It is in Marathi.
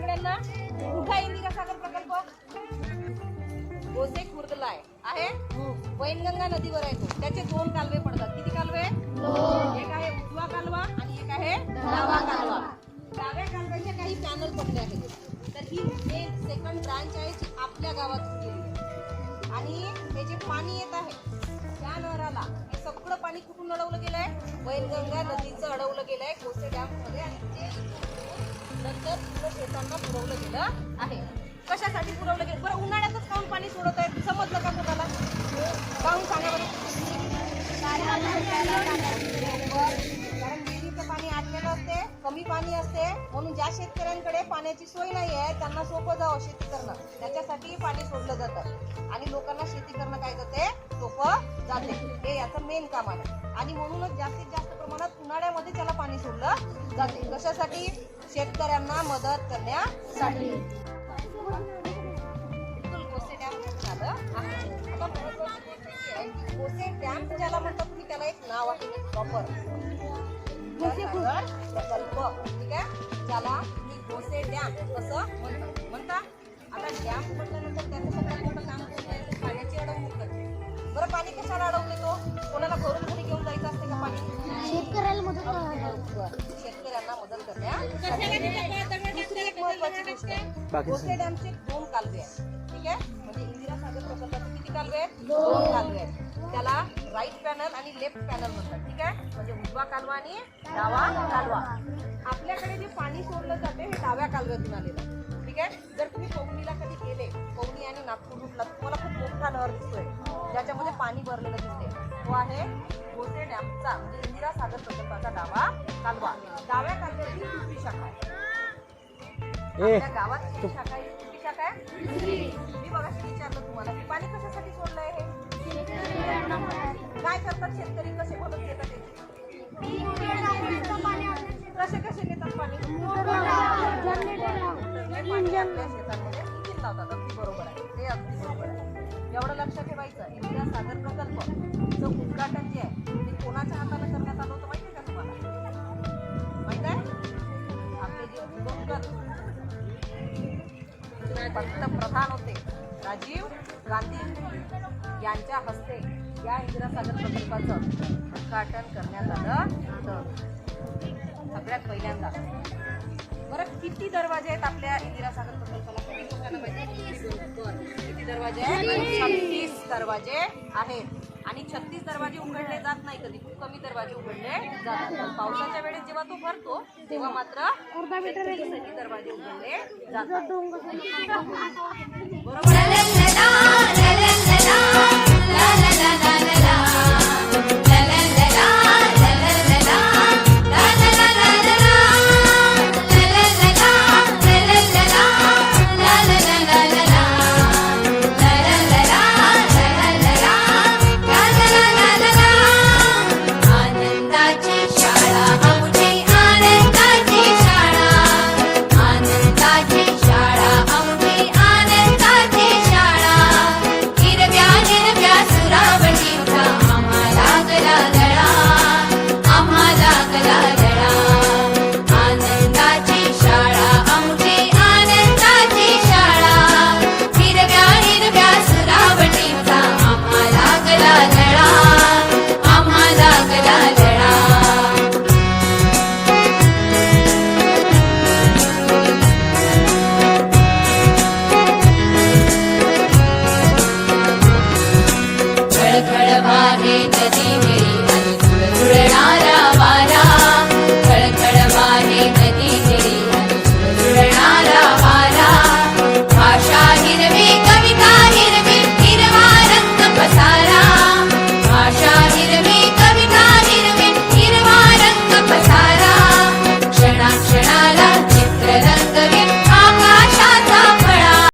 सगळ्यांना. कुठला इंदिरा सागर प्रकल्प? गोसे खुर्दला आहे? आहे वैनगंगा नदीवर आहे तो. त्याचे दोन कालवे पडतात. किती कालवे? एक आहे उजवा कालवा आणि एक आहे डावा कालवा. डाव्या कालव्याचे काही पॅनल पडले आहेत. तर ही सेकंड ब्रांच आहे जी आपल्या गावात आणि हे जे पाणी येत आहे त्या नहराला हे सगळं पाणी कुठून अडवलं गेलंय? वैनगंगा नदीचं अडवलं गेलंय. कोसे डॅममध्ये आणि ते शेतांना पुरवलं गेलं आहे. कशासाठी पुरवलं गेलं? बरं उन्हाळ्यातच काऊन पाणी सोडत आहे समजलं का कोणाला? पाहून सांगा बरं पाणी आटलेलं असते कमी पाणी असते. म्हणून ज्या शेतकऱ्यांकडे पाण्याची सोय नाही आहे त्यांना सोपं जावं शेती करणं. त्याच्यासाठी पाणी सोडलं जातं. आणि लोकांना शेती करणं काय जाते सोपं जाते. हे याचं मेन काम आहे. आणि म्हणूनच जास्तीत जास्त प्रमाणात उन्हाळ्यामध्ये त्याला पाणी सोडलं जाते. कशासाठी? शेतकऱ्यांना मदत करण्यासाठी. डॅम की ज्याला म्हणतात तुम्ही त्याला एक नाव आहे प्रॉपर. प्रकल्प ठीक आहे? ज्याला तुम्ही कोसे डॅम कसं म्हणता म्हणता आता डॅम म्हटल्यानंतर शेतकऱ्यांना मदत करण्या भोसले डॅमचे दोन कालवे आहेत. ठीक आहे? म्हणजे इंदिरा सागर प्रकल्पाचे किती कालवे आहेत? दोन. कालवे आहेत. त्याला राईट पॅनल आणि लेफ्ट पॅनल म्हणतात. ठीक आहे? म्हणजे उजवा कालवा आणि डावा कालवा. आपल्याकडे जे पाणी सोडलं जाते हे डाव्या कालव्यातून आलेलं आहे. ठीक आहे? जर तुम्ही पवनीला कधी गेले पवनी आणि नागपूर रूटला तुम्हाला खूप मोठा नहर दिसतोय. ज्याच्यामध्ये पाणी भरलेलं दिसते तो आहे भोसे डॅमचा म्हणजे इंदिरा सागर प्रकल्पाचा डावा कालवा. डाव्या कालव्याची दुसरी शाखा आहे. आपल्या गावात किती शाखा आहे. किती शाखा आहे? मी बघा विचारलं तुम्हाला की पाणी कशासाठी सोडलंय हे? काय करतात शेतकरी? कसे मदत घेतात कसे कसे घेतात पाणी? पाणी आपल्या शेतांमध्ये. लावतात अगदी बरोबर आहे. ते अगदी बरोबर आहे. एवढं लक्षात ठेवायचं इंदिरा सागर प्रकल्प उद्घाटन जे आहे ते कोणाच्या हाताने करण्यात आलं होतं माहिती आहे का तुम्हाला? माहीत आहे आपले जे दिवंगत पंतप्रधान होते राजीव गांधी यांच्या हस्ते या इंदिरा सागर प्रकल्पाचं उद्घाटन करण्यात आलं होतं. सगळ्यात पहिल्यांदा. बरं किती दरवाजे आहेत आपल्या इंदिरा सागर किती दरवाजे छत्तीस दरवाजे आहेत. आणि छत्तीस दरवाजे उघडले जात नाही कधी खूप कमी दरवाजे उघडले जातात. पावसाच्या वेळेस जेव्हा तो भरतो तेव्हा मात्र दरवाजे उघडले जातात. बरोबर